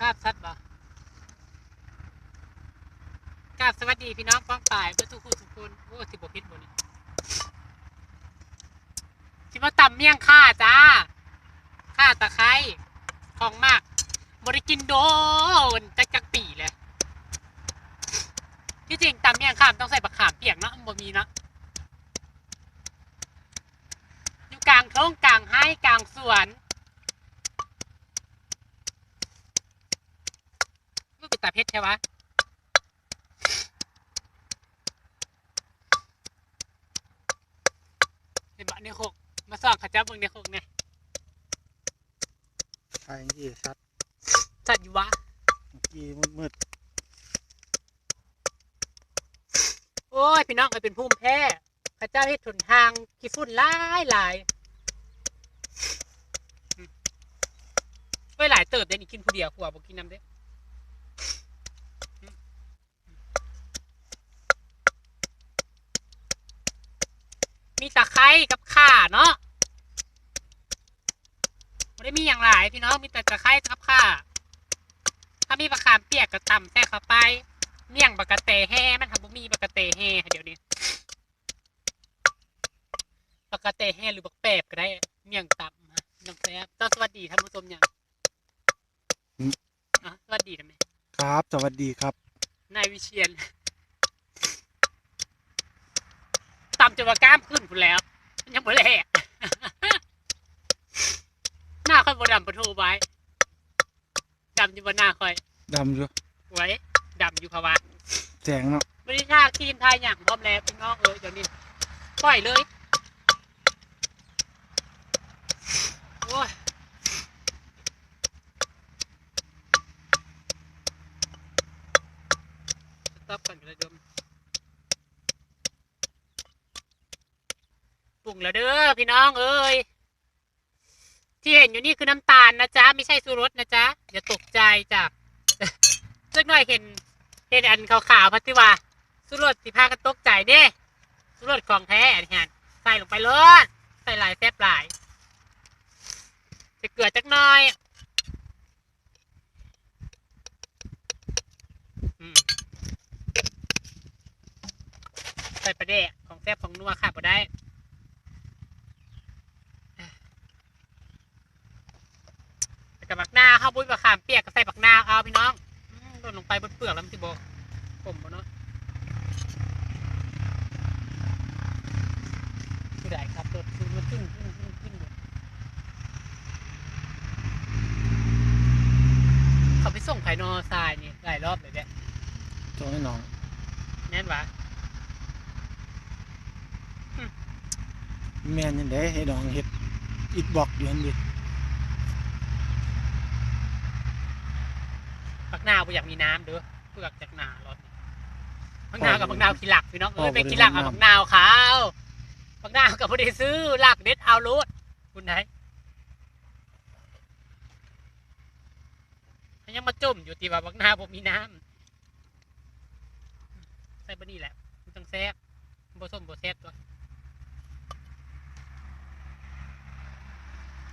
กราบชัดบ่กราบสวัสดีพี่น้องป้องป่ายเพื่อทุกคนทุกคนโอ้สิบกพิษบนนี่ที่ว่าตำเมี่ยงข่าจ้าข่าตะไคร้ของมากบริกินโดนจักจักปีเลยที่จริงตำเมี่ยงข่ามต้องใส่บักขามเปียกเนาะมันบ่มีเนาะอยู่กลางท้องกลางไห้กลางสวน มันเป็นตาเพชรใช่ปะเห็นบะในโคกมาส่องข้าเจ้าเบิ่งในโคกเนี่ยใช่ที่ชัดสัตว์อยู่วะเมื่อกี้มืดโอ้ย พี่น้องมันเป็นภูมิแพ้ข้าเจ้าเฮ็ดถนทางขี้ฝุ่นหลายหลายอืมเว้ยหลายเติบได้นี่กินผู้เดียวขัวบ่กินน้ำเด้ มีตะไคร้กับข่าเนาะไม่ได้มีอย่างหลายพี่น้องมีแต่ตะไคร้กับข่าถ้ามีบะขามเปียกก็ตำแซ่เข้าไป เมี่ยงบะกะเตแห่มันทำบุมีบะกะเตแห่เดี๋ยวนี้บะกะเตแห่หรือบักแปบก็ได้ เมี่ยงตำนะน้องแซ่บเจ้าสวัสดีท่านผู้ชมยังอะสวัสดีทำไมๆครับ สวัสดีครับ นายวิเชียน ตำจนว่ากล้ามขึ้นคุณแล้วยังไม่แหลกหน้าค่อยบดำประทูไว้ดำอยู่บนหน้าค่อยดำอยู่ไว้ดำอยู่ภาวะแสงเนาะไม่ได้ทาครีมทาอย่างพร้อมแล้วพี่น้องเออเดี๋ยวนี้ปล่อยเลย โอ้ยสต็อปก่อนเลยดมปรุ งแล้วเด้อพี่น้องเอ้ยที่เห็นอยู่นี่คือน้ำตาลนะจ๊ะไม่ใช่สูรสนะจ๊ะอย่าตกใจจากสักหน่อยเห็นเห็นอันขาวๆพัติว่าสุรสสิพากันตกใจเด้สุรสของแท้อันนี้ฮะใส่ลงไปเลยใส่หลายแซ่บหลายใส่เกลือจักหน่อยใส่ประเดะของแซ่บของนัวค่ะบ่ได้แล้ว กับบักหน้าข้าวบุ้ยบะขามเปียกก็ใส่บักหน้าเอาพี่น้องอืมโดนลงไปบนเปลือกแล้วมันสิบอกผมบ่เนาะคือได้ครับโดดคือมันขึ้นขึ้นขึ้นขึ้นอยู่เขาไปส่งไข่นอทรายนี่หลายรอบเลยเนี่ยจงให้น้องแน่นวะแม่นยังได้ให้น้องเฮ็ดอิดบอกอยู่นั่นดิ บักนาวบ่อยากมีน้ำเด้อเปลือกจากนารถบักนาวกับบักนาวขี้หลักพี่น้องเอ้ยไปขี้หลักเอาบักนาวขาวบักนาวกับบ่ได้ซื้อหลักเด็ดเอาโลดคุณไหนมันยังมาจุ่มอยู่ตีว่าบักหน้าผมมีน้ำใส่บะนี่แหละมันต้องแซ่บมันผสมบแซ่บตัว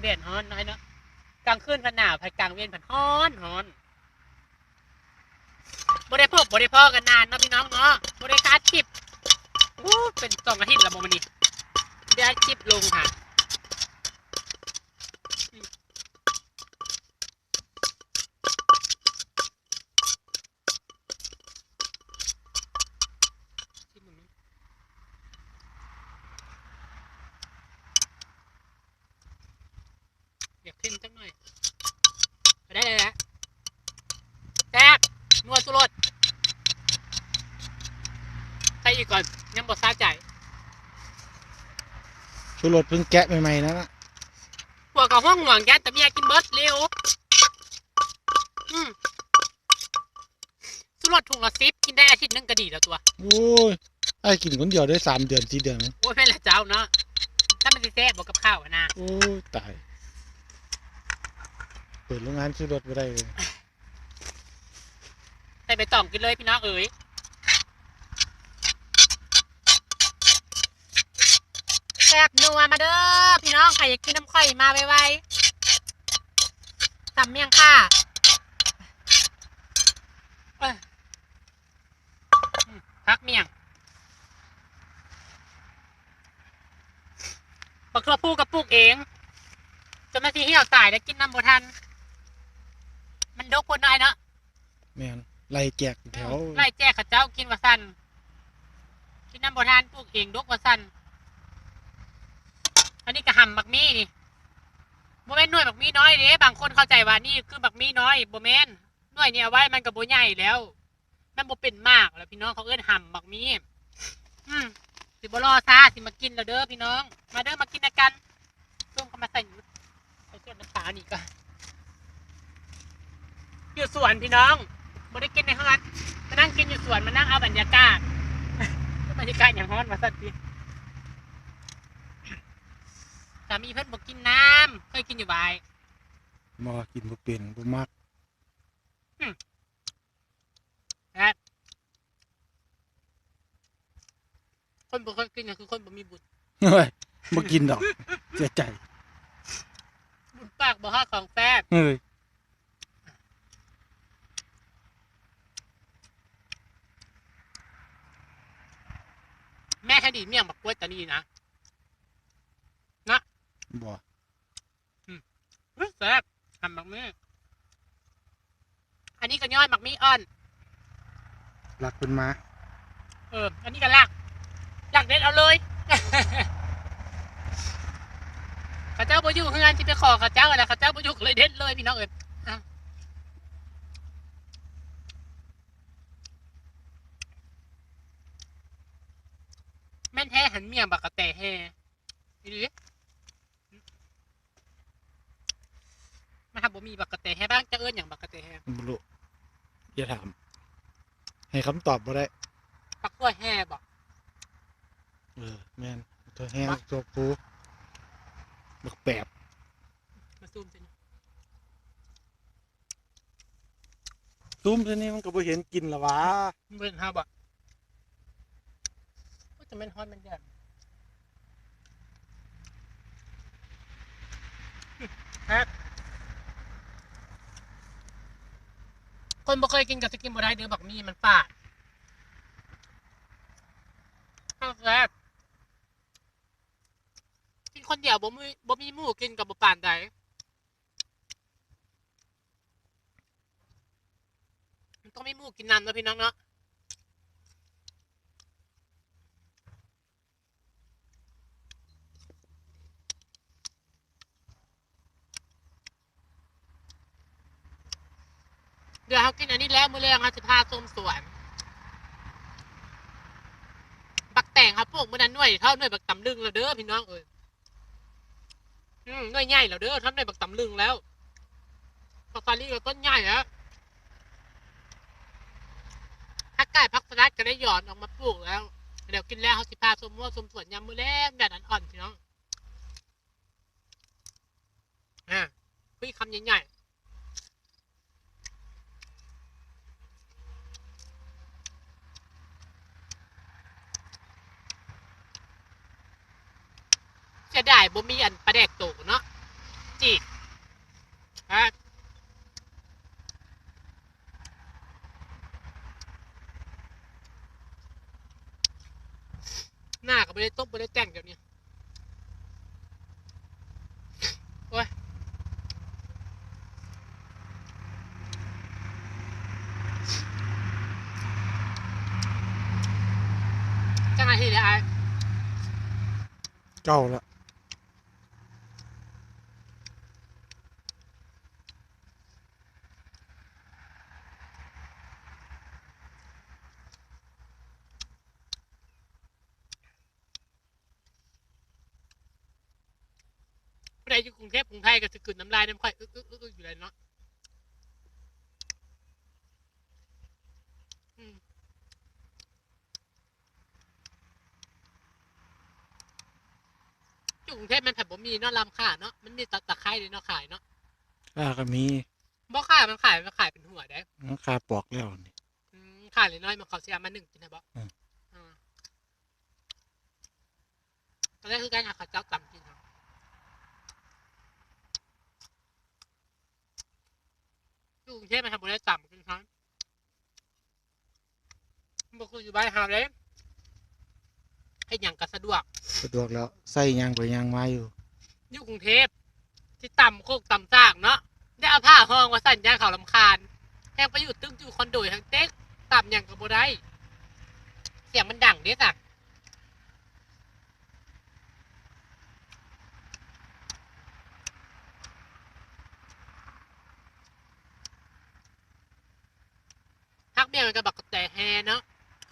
เบียนฮ้อนน้อยเนาะกลางคืนพันหนาวพันกลางเวียนพันฮ้อนฮ้อน บริพบริพ่อกันนานเนาะพี่น้องเนาะบริการคลิปเป็นสองอาทิตย์ละโมมันนี่เดี๋ยวคลิปลงค่ะ ชิมมึงนะอยากเพ่นจังหน่อยไปได้เลยนะแซ่บนัวสุรสใส่ อีกก่อนยังบอซาใจชูรสเพิ่งแกะใหม่ๆนะนะหัวกับห้องห่วงแกแต่เมียกินเบิร์ดเร็วอืมสุรสถุงละซิปกินได้อาทิตย์หนึงก็ดีแล้วตัว โอ้ยไอ้กินคนเดียวได้สามเดือนสี่เดือนนะโอ้ยแม่นละเจ้าเนาะถ้ามันสิแซ่บบอกกับข้าวอะนะโอ้ยตาย เปิดโรงงานชูรสไม่ได้เลย ใส่ใบตองกินเลยพี่น้องเอ๋ย แซ่บนัวมาเด้อพี่น้องใครอยากกินน้ำข่อยมาไวๆตำเมี่ยงค่ะพักเมี่ยงปบักทั่วปูกับปลูกเองจนมาทีเหี่ราตายแล้วกินน้ำบทัน มันดกคนได้เนาะแม่นไล่แจกแถวไล่แจกข้าเจ้ากินว่าสันกินน้ำบทันปลูกเองดกว่าสัน อันนี้ก็หำบักมี่นี่โมเมนหน่วยบักมี่น้อยเด้บางคนเข้าใจว่านี่คือบักมี่น้อยโมเมนหน่วยเนี่ยเอาไว้มันก็บ่ใหญ่แล้ว มันบ่เป็นมากแล้วพี่น้องเขาเอิ้นหำบักมี่อืมสิบรอซาสิมากินแล้วเด้อพี่น้อง มาเด้อมากินนะกันร่วมกันมาใส่หนูใส่เกลือน้ำปลานี่ก็อยู่สวนพี่น้องบ่ได้กินในห้องมานั่งกินอยู่สวนมานั่งเอาบรรยากาศบรรยากาศอย่างฮ้อนมาสัตว์ดิ สามีเพิ่นบอกกินน้ำเคยกินอยู่บ่ายบ่กินบ่เป็นบ่มักนะคนบ่เคยกินก็คือคนบ่มีบุญเฮ้ยบ่กินดอกเสียใจ บุญปากบ่ฮอดของแซ่บเฮ้ยแม่คดีเมี่ยงบักกล้วยตานีนะ บ่อุ๊ยแซ่บทำบักมี่อันนี้ก็ย่อยบักมี่อ่อนรักเพิ่นมา เออ อันนี้ก็ลากลากเด็ดเอาเลยข้าเจ้าบ่อยู่เฮือนที่ไปขอข้าเจ้าอะไรข้าเจ้าบ่อยู่ก็เลยเด็ดเลยพี่น้องเอ้ยอะแม่นแท้หันเมียงบักกะแต่แฮ่อีหลี มาครับบ่มีบักกะแต่แฮ่บ้างจะเอิ้นหยังบักกะแต่แฮ่บ่รู้อย่าถาม ให้คำตอบบ่ได้ปักกล้วยแฮ่บ่เออ แม่นตัวแห้งตัวปูบักแปบมาซูมสิตุ้มเท่านี้มันก็บ่เห็นกินละวะเบิ่งหาบ่ก็จะแม่นฮอดแม่นแดดครับ คนบ่เคยกินกับสกินบ่ได้เด้อบักมี่มันปาดข้าวแซ่บกินคนเดียวบ่มีบ่มีหมู่กินกับบ่ปานใดมันต้องมีหมู่กินน้ำนะพี่น้องเนาะ เดี๋ยวเขากินอันนี้แล้วมื้อแรงเขาจะพาส้มสวน บักแต่งครับพวกมื้อนั้นหน่วยเท่าหน่วยบักตำลึงแล้วเด้อพี่น้องเอ้ยอืมหน่วยใหญ่แล้วเด้อเท่าหน่วยบักตำลึงแล้วผักสาลี่ก็ต้นใหญ่แล้วผักไก่ผักสลัดก็ได้หย่อนออกมาปลูกแล้ว เดี๋ยวกินแล้วเขาสิพาส้มมั่วส้มสวนยำมื้อแรกแดดอ่อนๆพี่น้องอ่าคุยคำใหญ่ๆ เสียดายบ่มีอันประแดกโตเนาะจีฮะหน้าก็ไม่ได้ต้มไม่ได้แต่งเดี๋ยวนี้โอ้ยจังไงทีเดียวไอ้เก้าละ ผู้ใดอยู่กรุงเทพกรุงไทย ก็จะกลืนน้ำลายน้ำค่อยอึกอึกอึกอึกอยู่เลยเนาะอืมอยู่กรุงเทพมันแผ่บ่มีเนาะลำขาเนาะมันมีตะตะไคร้เลยเนาะขายเนาะอ่าก็มีบ่ขายมันขายมันขายเป็นหัวได้มันคาปอกแล้วนี่อืมขายเลยน้อยมันเขาเสียมาหนึ่งกินนะบ่อืมอ่าตอนแรกคือการหาข้าวเจ้าตำ กินเนาะอยู่กรุงเทพมันทำบ่ได้ตำกินครับมันบ่คืออยู่บ้านหาเลยให้หยังก็สะดวก สะดวกแล้วใส่ยางไปยางมาอยู่อยู่กรุงเทพที่ต่ำโคกต่ำซากเนาะได้เอาผ้าห้องว่าสั่นยางเขาลำคาญแทงไปอยู่ตึ้งอยู่คอนโดทั้งเต๊กต่ำอย่างกับโบได้เสียงมันดังเด้สัก กเบี้ยมันก็บักแต่แฮเนาะ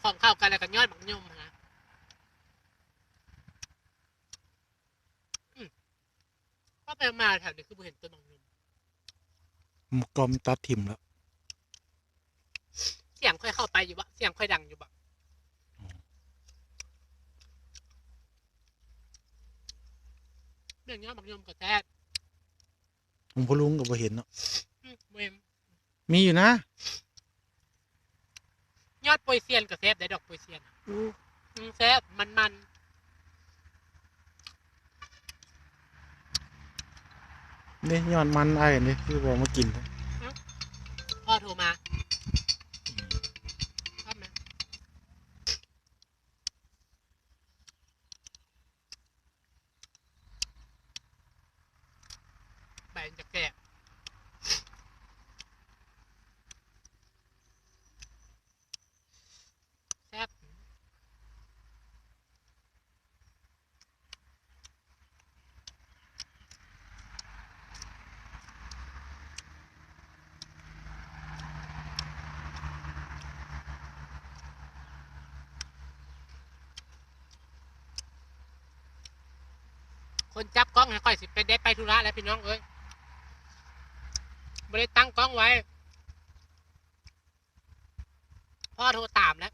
ของเข้ากันแล้วก็ยอดบักยมฮะก็ไปมาแถวนี้คือบ่เห็นต้นบักยมหมกกอมตัดถิ่มแล้ว เสียงค่อยเข้าไปอยู่บะเสียงค่อยดังอยู่บะเรื่องยอดบักยมกับแท้ผมพอลุงก็บ่เห็นเนาะมีอยู่นะ ยอดโปยเซียนกับแซบได้ดอกโปยเซียนอืมแซบมันมันนี่ย้อนมันไอ้นี่คือบอกมากินพ่อโทรมาชอบไหมใบมันจะแก่แซ่บ คนจับกล้องให้ค่อยสิไปได้ไปธุระแล้วพี่น้องเอ้ยไม่ได้ตั้งกล้องไว้ พ่อโทรตามแล้ว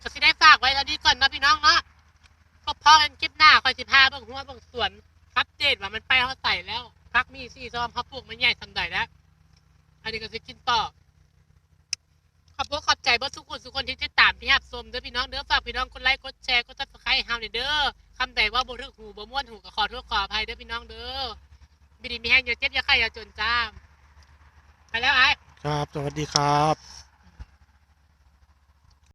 ก็สิได้ฝากไว้เท่านี้ก่อนนาะพี่น้องเนาะก็พอกันคลิปหน้าคอยสิพาบางหัวบางส่วนอัปเดตว่ามันไปเขาใส่แล้วพักมีสี่ซอมเขาปลูกมันใหญ่ทำได้แล้วอันนี้ก็จะกินต่อ อบคุณขอบใจเบิร์ทุกคนทุกคนที่ติดตามที่ฮับชมเด้อพี่น้องเด้อฝากพี่น้องกดไลค์กดแชร์กดซับสไครต์เฮาเนี่ยเด้อคำใดว่าบ่ถึกหูบ่ม่วนหูก็ขอโทษขออภัยเด้อพี่น้องเด้อบิดีมีแห้งอย่าเจ็บอย่าไข้อย่าจนจ้าไปแล้วไอ้ครับ สวัสดีครับ